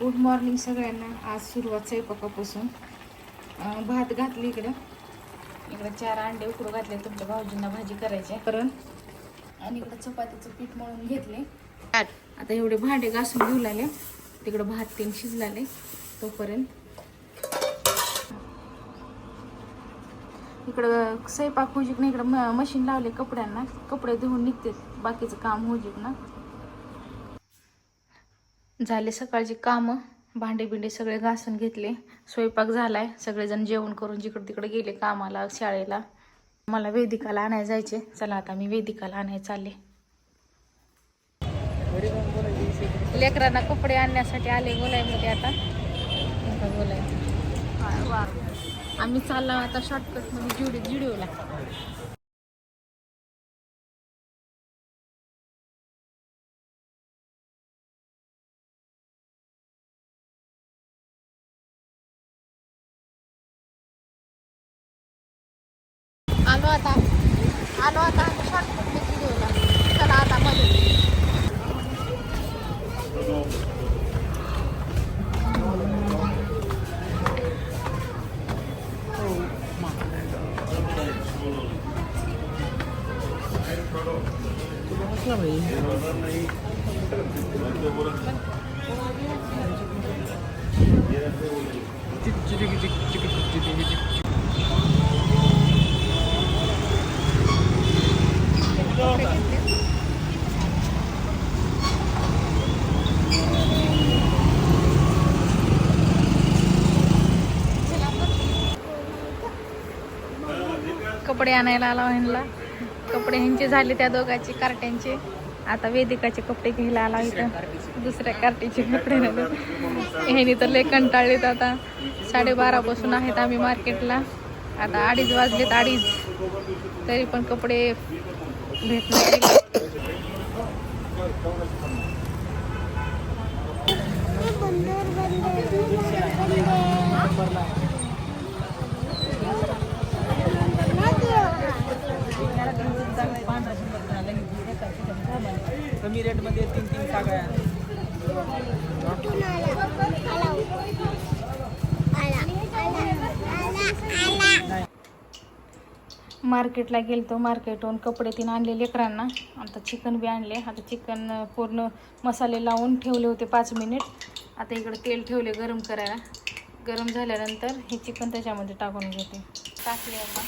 Good morning सगळ्यांना. आज सुरुवात स्वयंपाकापासून. भात घातली इकडं. इकडं चार अंडे उकडू घातले तुमच्या भाऊजींना भाजी करायची आहे. परत आणि इकडं चपातीचं पीठ मळून घेतले. आता एवढे भांडे घासून घेऊ लागले. तिकडं भात तीन शिजलाले तोपर्यंत. इकडं स्वयंपाक होजीक ना इकडं म- मशीन लावले कपड्यांना. कपडे धुवून निघते बाकीचं काम होजीक ना झाले सकाळची कामं. भांडे बिंडे सगळे घासून घेतले. स्वयंपाक झालाय. सगळेजण जेवण करून जिकडे तिकडे गेले कामाला शाळेला. मला वेदिकाला आणायला जायचे. चला आता मी वेदिकाला आणायला चालले. लेकरांना कपडे आणण्यासाठी आले. बोलायमध्ये आता. बोलाय. वा. आम्ही चाललो आता शॉर्टकटमध्ये जुडी जुडिओला आलो आता आलो आता आम्ही शॉर्टकटमध्ये जुडिओला चला आता मध्ये कपडे आणायला आला ह्यांना. कपडे ह्यांचे झाले त्या दोघांचे कार्ट्यांचे. आता वेदिकाचे कपडे घ्यायला आला इथं. दुसऱ्या कार्टीचे कपडे ह्यानी तर लय कंटाळलेत आता. साडेबारापासून आहेत आम्ही मार्केटला. आता अडीच वाजलेत अडीच. तरी पण कपडे भेटणार कमी रेटमध्ये तीन तीन सागळ्या मार्केटला गेलतो मार्केटहून कपडे तीन आणले लेकरांना. आता चिकन बी आणले. आता चिकन पूर्ण मसाले लावून ठेवले होते पाच मिनिट. आता इकडे तेल ठेवले गरम करायला. गरम झाल्यानंतर हे चिकन त्याच्यामध्ये टाकून घेते. टाकले आता.